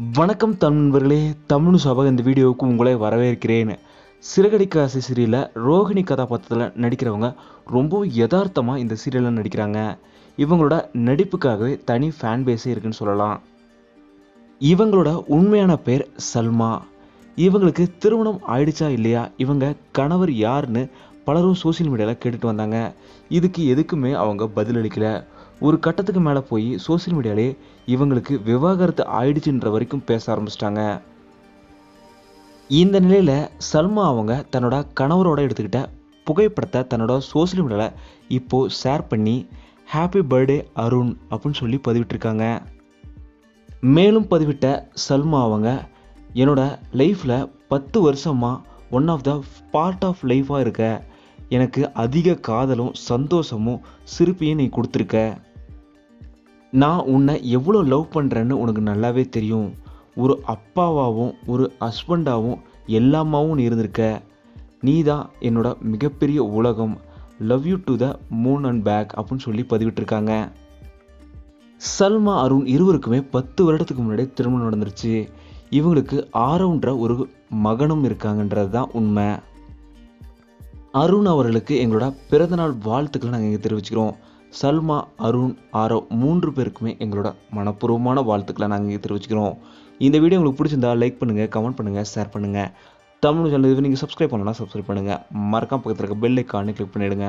வணக்கம் தமிழ்வர்களே தமிழ் சபக இந்த வீடியோவுக்கு உங்களை வரவேற்கிறேன். சிறகடிக்காசி சீரியலில் ரோஹிணி கதாபாத்திரத்தில் நடிக்கிறவங்க ரொம்பவும் யதார்த்தமாக இந்த சீரியலில் நடிக்கிறாங்க. இவங்களோட நடிப்புக்காகவே தனி ஃபேன் பேஸே இருக்குன்னு சொல்லலாம். இவங்களோட உண்மையான பேர் சல்மா. இவங்களுக்கு திருமணம் ஆயிடுச்சா இல்லையா? இவங்க கணவர் யாருன்னு பலரும் சோஷியல் மீடியாவில் கேட்டுட்டு வந்தாங்க. இதுக்கு எதுக்குமே அவங்க பதிலளிக்கலை ஒரு கட்டத்துக்கு மேலே போய் சோஷியல் மீடியாலே இவங்களுக்கு விவாகரத்து ஆயிடுச்சுன்ற வரைக்கும் பேச ஆரம்பிச்சிட்டாங்க. இந்த நிலையில் சல்மா அவங்க தன்னோட கணவரோட எடுத்துக்கிட்ட புகைப்படத்தை தன்னோட சோஷியல் மீடியாவில் இப்போது ஷேர் பண்ணி ஹாப்பி பர்த்டே அருண் அப்படின்னு சொல்லி பதிவிட்டிருக்காங்க. மேலும் பதிவிட்ட சல்மா அவங்க என்னோட லைஃப்பில் பத்து வருஷமாக one of the part of லைஃபாக இருக்க. எனக்கு அதிக காதலும் சந்தோஷமும் சிரிப்பையும் நீ கொடுத்துருக்க. நான் உன்னை எவ்வளோ லவ் பண்ணுறேன்னு உனக்கு நல்லாவே தெரியும். ஒரு அப்பாவாகவும் ஒரு ஹஸ்பண்டாகவும் எல்லாமாவும் நீ இருந்திருக்க. நீ தான் என்னோட மிகப்பெரிய உலகம். Love you to the moon and back அப்படின்னு சொல்லி பதிவிட்டிருக்காங்க. சல்மா அருண் இருவருக்குமே பத்து வருடத்துக்கு முன்னாடி திருமணம் நடந்துருச்சு. இவங்களுக்கு ஆரவ்ன்ற ஒரு மகனும் இருக்காங்கன்றது தான் உண்மை. அருண் அவர்களுக்கு எங்களோட பிறந்தநாள் வாழ்த்துக்களை நாங்கள் இங்கே தெரிவிச்சுக்கிறோம். சல்மா அருண் ஆரவ் மூன்று பேருக்குமே எங்களோட மனப்பூர்வமான வாழ்த்துக்களை நாங்கள் இங்கே தெரிவிச்சுக்கிறோம். இந்த வீடியோ உங்களுக்கு பிடிச்சிருந்தா லைக் பண்ணுங்கள் கமெண்ட் பண்ணுங்கள் ஷேர் பண்ணுங்கள் தமிழ் சேனல் இது நீங்கள் சப்ஸ்கிரைப் பண்ணலாம் சப்ஸ்கிரைப் பண்ணுங்கள் மறக்காம பக்கத்தில் இருக்க பெல் ஐக்கானே கிளிக் பண்ணிவிடுங்க